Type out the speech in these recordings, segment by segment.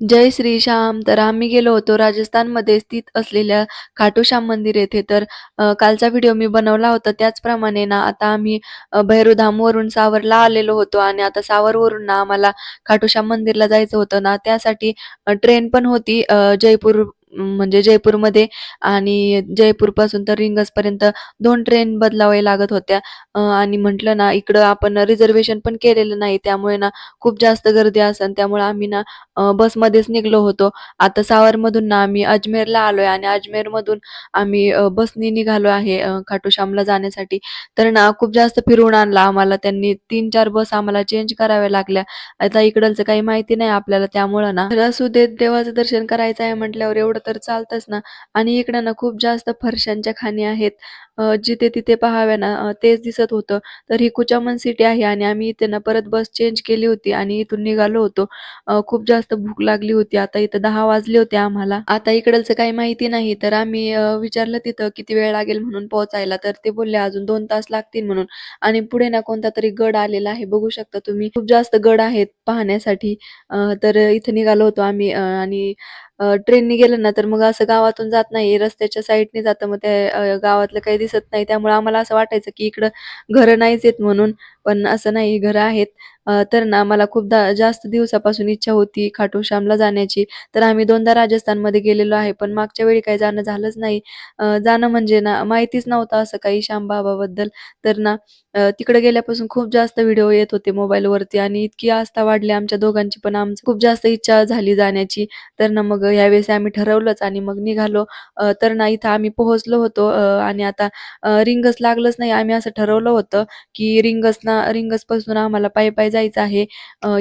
जय श्री श्याम. तर आम्ही गेलो होतो राजस्थानमध्ये स्थित असलेल्या खाटू श्याम मंदिर येथे. तर कालचा व्हिडिओ मी बनवला होता त्याचप्रमाणे ना आता आम्ही भैरूधामवरून भैरवधामवरून सावरला आलेलो होतो आणि आता सावरवरून ना आम्हाला खाटू श्याम मंदिरला जायचं होतं ना त्यासाठी ट्रेन पण होती जयपूर म्हणजे जयपूरमध्ये आणि जयपूरपासून तर रिंगसपर्यंत दोन ट्रेन बदलावे लागत होत्या. आणि म्हटलं ना इकडं आपण रिझर्वेशन पण केलेलं नाही त्यामुळे ना खूप जास्त गर्दी असन त्यामुळे आम्ही ना बसमध्येच निघालो होतो. आता सावरमधून ना आम्ही अजमेरला आलोय आणि अजमेरमधून आम्ही बसनी निघालो आहे खाटूश्यामला जाण्यासाठी. तर ना खूप जास्त फिरवून आणलं आम्हाला त्यांनी 3-4 बस आम्हाला चेंज कराव्या लागल्या. आता इकडचं काही माहिती नाही आपल्याला त्यामुळं ना तर असू देत देवाचं दर्शन करायचं आहे म्हटल्यावर एवढं तर चालतंच ना आणि इकडं ना खूप जास्त फरशांच्या खाणी आहेत. अ, जिथे-तिथे पाहाव्या ना अ, तेच दिसत होतं. तर ही कुचामन सिटी आहे आणि आम्ही इथे ना परत बस चेंज केली होती आणि इथून निघालो होतो. अ, खूप जास्त भूक लागली होती. आता इथं 10 वाजले होते आम्हाला. आता इकडचं काही माहिती नाही तर आम्ही अ, विचारलं तिथं किती वेळ लागेल म्हणून पोहोचायला तर ते बोलले अजून 2 तास लागतील म्हणून आणि पुढे ना कोणता तरी गड आलेला आहे बघू शकता तुम्ही. खूप जास्त गड आहेत पाहण्यासाठी. अ, तर इथे निघालो होतो आम्ही अ, आणि अ, ट्रेननी गेलं ना तर मग असं गावातून जात नाही रस्त्याच्या साईडने जातं मग ते अ, गावातलं काही दिसत नाही त्यामुळे आम्हाला असं वाटायचं की इकडं घरं नाहीच आहेत म्हणून. पण असं नाही घरं आहेत. अ, तर ना मला खूपदा जास्त दिवसापासून इच्छा होती खाटू श्यामला जाण्याची. तर आम्ही दोनदा राजस्थानमध्ये गेलेलो आहे. पण मागच्या वेळी काही जाणं झालंच नाही. जाणं म्हणजे ना माहितीच नव्हतं असं काही श्यामबाबाबद्दल. तर ना तिकडे गेल्यापासून खूप जास्त व्हिडिओ येत होते मोबाईलवरती आणि इतकी आस्था वाढली आमच्या दोघांची पण आमची खूप जास्त इच्छा झाली जाण्याची. तर ना मग यावेळेस आम्ही ठरवलंच आणि मग निघालो. तर ना इथं आम्ही पोहोचलो होतो आणि आता रिंगच लागलंच नाही. आम्ही असं ठरवलं होतं, की रिंगस ना रिंगसपासून आम्हाला पायी-पायी जायचं आहे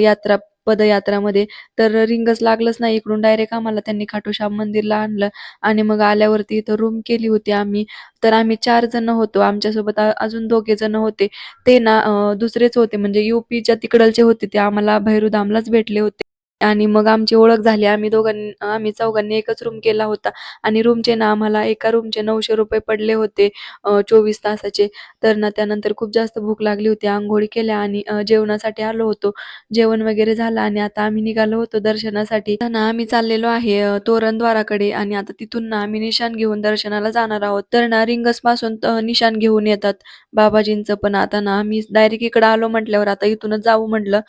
यात्रा पदयात्रामध्ये. तर रिंगच लागलंच नाही. इकडून डायरेक्ट आम्हाला त्यांनी खाटूश्याम मंदिरला आणलं आणि मग आल्यावरती इथं रूम केली होती आम्ही. तर आम्ही चार जण होतो. आमच्यासोबत अजून दोघे जण होते. ते ना दुसरेच होते म्हणजे युपीच्या तिकडलचे होते ते आम्हाला भैरुधामलाच भेटले होते. आणि मग आमची ओळख झाली. आम्ही दोघांनी आम्ही चौघांनी एकच रूम केला होता आणि रूमचे ना आम्हाला एका रूमचे ₹900 पडले होते अ, 24 तासाचे. तर ना त्यानंतर खूप जास्त भूक लागली होती. आंघोळी केल्या आणि अ, जेवणासाठी आलो होतो. जेवण वगैरे झालं आणि आता आम्ही निघालो होतो दर्शनासाठी. ना आम्ही चाललेलो आहे तोरणद्वाराकडे आणि आता तिथून ना आम्ही निशाण घेऊन दर्शनाला जाणार आहोत. तर ना रिंगसपासून निशाण घेऊन येतात बाबाजींचं पण आता ना आम्ही डायरेक्ट इकडे आलो म्हटल्यावर आता इथूनच जाऊ म्हटलं.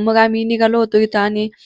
मग आम्ही निघालो होतो इथं आणि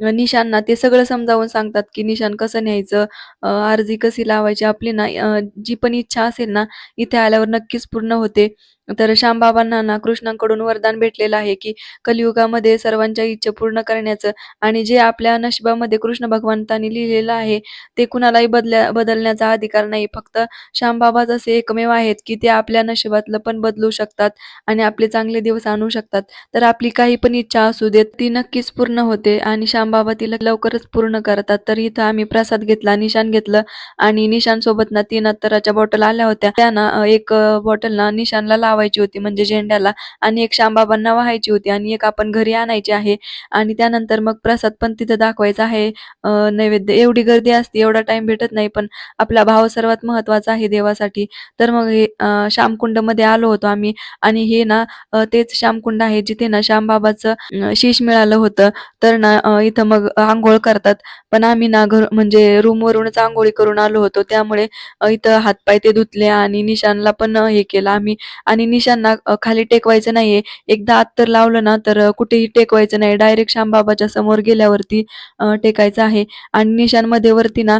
निशांना ते सगळं समजावून सांगतात, की निशान कसं न्यायचं, अ, अर्जी कशी लावायची. आपली ना जी पण इच्छा असेल ना, इथे आल्यावर नक्कीच पूर्ण होते. तर श्यामबाबांना ना कृष्णांकडून वरदान भेटलेलं आहे, की कलियुगामध्ये सर्वांच्या इच्छा पूर्ण करण्याचं आणि जे आपल्या नशिबामध्ये कृष्ण भगवंतांनी लिहिलेलं आहे, ते कुणालाही बदल्या बदलण्याचा अधिकार नाही. फक्त श्यामबाबाच असे एकमेव आहेत, की ते आपल्या नशिबातलं पण बदलू शकतात आणि आपले चांगले दिवस आणू शकतात. तर आपली काही पण इच्छा असू देत, ती नक्कीच पूर्ण होते आणि श्याम तिला लवकरच पूर्ण करतात. तर इथं आम्ही प्रसाद घेतला, निशाण घेतलं आणि निशान सोबत ना तीन अत्तराच्या बॉटल आल्या होत्या. त्यांना एक बॉटल ना निशानला लावायची होती म्हणजे झेंड्याला आणि एक श्यामबाबांना व्हायची होती आणि एक आपण घरी आणायची आहे आणि त्यानंतर मग प्रसाद पण तिथं दाखवायचा आहे नैवेद्य. एवढी गर्दी असते, एवढा टाइम भेटत नाही, पण आपला भाव सर्वात महत्त्वाचा आहे देवासाठी. तर मग हे श्यामकुंडमध्ये आलो होतो आम्ही आणि हे ना तेच श्यामकुंड आहे जिथे ना श्यामबाबाचं शीश मिळालं होतं. तर ना इथं तिथं मग आंघोळ करतात. पण आम्ही ना घर म्हणजे रूमवरूनच आंघोळी करून आलो होतो. त्यामुळे इथं हातपाय ते धुतले आणि निशानला पण हे केलं आम्ही आणि निशानना खाली टेकवायचं नाहीये. एकदा आत्तर लावलं ना, तर कुठेही टेकवायचं नाही. डायरेक्ट श्यामबाबाच्या समोर गेल्यावरती टेकायचं आहे आणि निशाणमध्ये वरती ना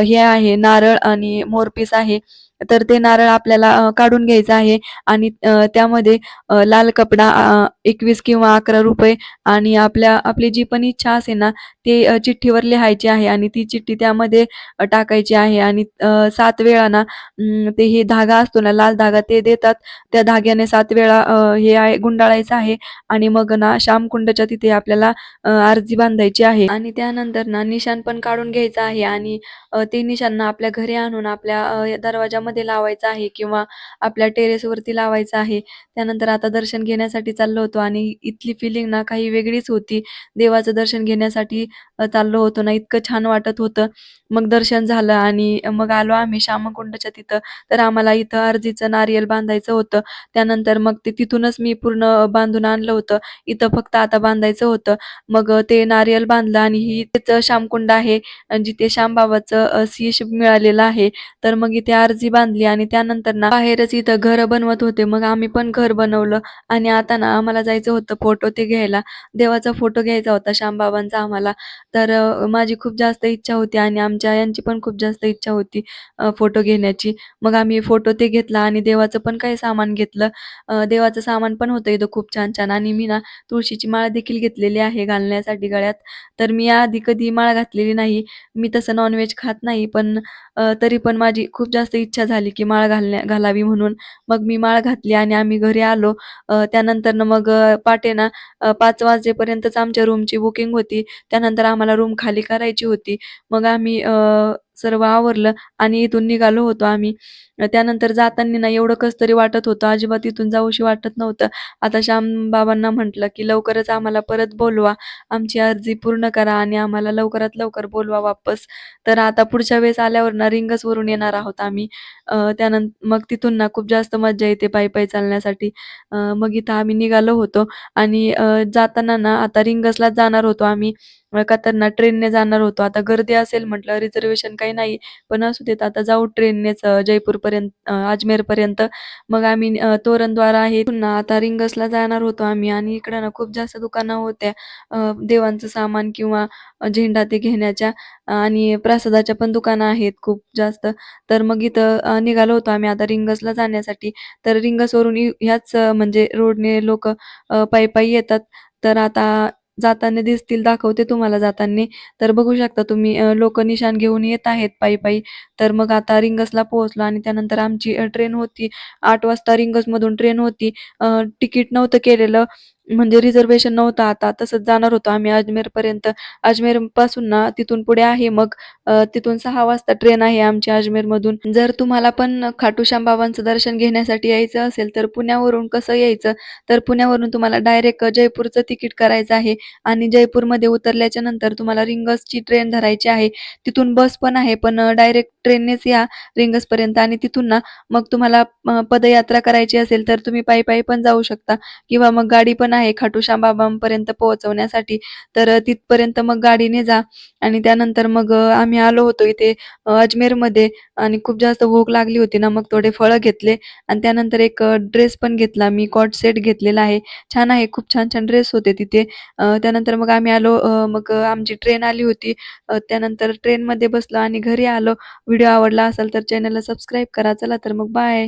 हे आहे नारळ आणि मोरपीस आहे. तर ते नारळ आपल्याला काढून घ्यायचं आहे. आणि त्यामध्ये लाल कपडा एकवीस किंवा अकरा रुपये आणि आपल्या आपली जी पण इच्छा असे ना, ते चिठ्ठीवर लिहायची आहे. आणि ती चिठ्ठी त्यामध्ये टाकायची आहे. आणि सात वेळा ना ते हे धागा असतो ना, लाल धागा ते देतात. त्या धाग्याने सात वेळा हे आहे गुंडाळायचं आहे. आणि मग ना श्यामकुंडच्या तिथे आपल्याला आरजी अर्जी बांधायची आहे. आणि त्यानंतर ना निशाण पण काढून घ्यायचं आहे. आणि ते निशाण ना आपल्या घरी आणून आपल्या दरवाजा दरवाजामध्ये लावायचं आहे किंवा आपल्या टेरेसवरती लावायचं आहे. त्यानंतर आता दर्शन घेण्यासाठी चाललो होतो आणि इथली फिलिंग ना काही वेगळीच होती. देवाचं दर्शन घेण्यासाठी चाललो होतो ना, इतकं छान वाटत होतं. मग दर्शन झालं आणि मग आलो आम्ही श्यामकुंडच्या तिथं. तर आम्हाला इथं अर्जीचं नारियल बांधायचं होतं. त्यानंतर मग ते तिथूनच मी पूर्ण बांधून आणलं होतं. इथं फक्त आता बांधायचं होतं. मग ते नारियल बांधलं आणि ही तेच श्यामकुंड आहे जिथे श्यामबाबाचं शीश मिळालेलं आहे. तर मग इथे अर्जी बांधली आणि त्यानंतर ना बाहेरच इथं घर बनवत होते. मग आम्ही पण घर बनवलं आणि आता ना आम्हाला जायचं होतं फोटो ते घ्यायला. देवाचा फोटो घ्यायचा होता श्यामबाबांचा आम्हाला. तर अ, माझी खूप जास्त इच्छा होती आणि आमच्या यांची पण खूप जास्त इच्छा होती अ, फोटो घेण्याची. मग आम्ही फोटो ते घेतला आणि देवाचं पण काही सामान घेतलं. अ, देवाचं सामान पण होतं इथं खूप छान-छान आणि मी ना तुळशीची माळ देखील घेतलेली आहे घालण्यासाठी गळ्यात. तर मी याआधी कधी माळ घातलेली नाही. मी तसं नॉन खात नाही, पण अ, तरी पण माझी खूप जास्त इच्छा झाली, की माळ घालण्या घालावी म्हणून. मग मी माळ घातली आणि आम्ही घरी आलो. अ, त्यानंतरनं मग अ, पहाटे ना अ, 5 वाजेपर्यंतच आमच्या रूमची बुकिंग होती. त्यानंतर आम्हाला रूम खाली करायची होती. मग आम्ही अ, सर्व आवरलं आणि इथून निघालो होतो आम्ही. त्यानंतर जाताना ना एवढं कस तरी वाटत होतं, अजिबात इथून जाऊशी वाटत नव्हतं. आता श्यामबाबांना म्हटलं, की लवकरच आम्हाला परत बोलवा. आमची अर्जी पूर्ण करा आणि आम्हाला लवकरात लवकर बोलवा वापस. तर आता पुढच्या वेळेस आल्यावर ना रिंगस वरून येणार आहोत आम्ही. त्यानंतर मग तिथून ना खूप जास्त मज्जा येते पायी-पायी चालण्यासाठी. मग इथं आम्ही निघालो होतो आणि जाताना ना आता रिंगसलाच जाणार होतो आम्ही. अ, का त्यांना ट्रेनने जाणार होतो. आता गर्दी असेल म्हटलं रिझर्वेशन काही नाही. पण असू देत आता जाऊ ट्रेननेच जयपूर जयपूरपर्यंत अजमेर अजमेरपर्यंत. मग आम्ही तोरणद्वार आहे पुन्हा आता रिंगसला जाणार होतो आम्ही आणि इकडं ना खूप जास्त दुकानं होत्या. देवांचं सामान किंवा झेंडा ते घेण्याच्या आणि प्रसादाच्या पण दुकानं आहेत खूप जास्त. तर मग इथं निघालो होतो आम्ही आता रिंगसला जाण्यासाठी. तर रिंगसवरून ह्याच म्हणजे रोडने लोक पायी-पायी येतात. तर आता जाताना दिसतील, दाखवते तुम्हाला जाताना. तर बघू शकता तुम्ही लोक निशाण घेऊन येत आहेत पायी-पायी. तर मग आता रिंगसला पोहोचलो आणि त्यानंतर आमची ट्रेन होती. आठ वाजता रिंगसमधून ट्रेन होती. तिकीट नव्हतं केलेलं, म्हणजे रिझर्वेशन नव्हतं आता. तसंच जाणार होतो आम्ही अजमेर पर्यंत अजमेरपासून ना तिथून पुढे आहे मग तिथून सहा वाजता ट्रेन आहे आमची अजमेरमधून. जर तुम्हाला पण खाटूश्याम बाबांचं दर्शन घेण्यासाठी यायचं असेल, तर पुण्यावरून कसं यायचं? तर पुण्यावरून तुम्हाला डायरेक्ट जयपूरचं तिकीट करायचं आहे आणि जयपूरमध्ये उतरल्याच्या नंतर तुम्हाला रिंगसची ट्रेन धरायची आहे. तिथून बस पण आहे, पण डायरेक्ट ट्रेननेच या रिंगसपर्यंत आणि तिथून ना मग तुम्हाला पदयात्रा करायची असेल, तर तुम्ही पायी-पायी पण जाऊ शकता किंवा मग गाडी पण आहे खाटूशा बाबांपर्यंत पोहोचवण्यासाठी. तर तिथपर्यंत मग गाडीने जा आणि त्यानंतर मग आम्ही आलो होतो इथे अजमेरमध्ये आणि खूप जास्त भूक लागली होती ना, मग थोडे फळं घेतले आणि त्यानंतर एक ड्रेस पण घेतला मी कॉट सेट घेतलेला आहे. छान आहे, खूप छान-छान ड्रेस होते तिथे. अ, त्यानंतर मग आम्ही आलो मग आमची ट्रेन आली होती. त्यानंतर ट्रेनमध्ये बसलो आणि घरी आलो. व्हिडिओ आवडला असेल तर चॅनलला सबस्क्राईब करा. चला तर मग बाय.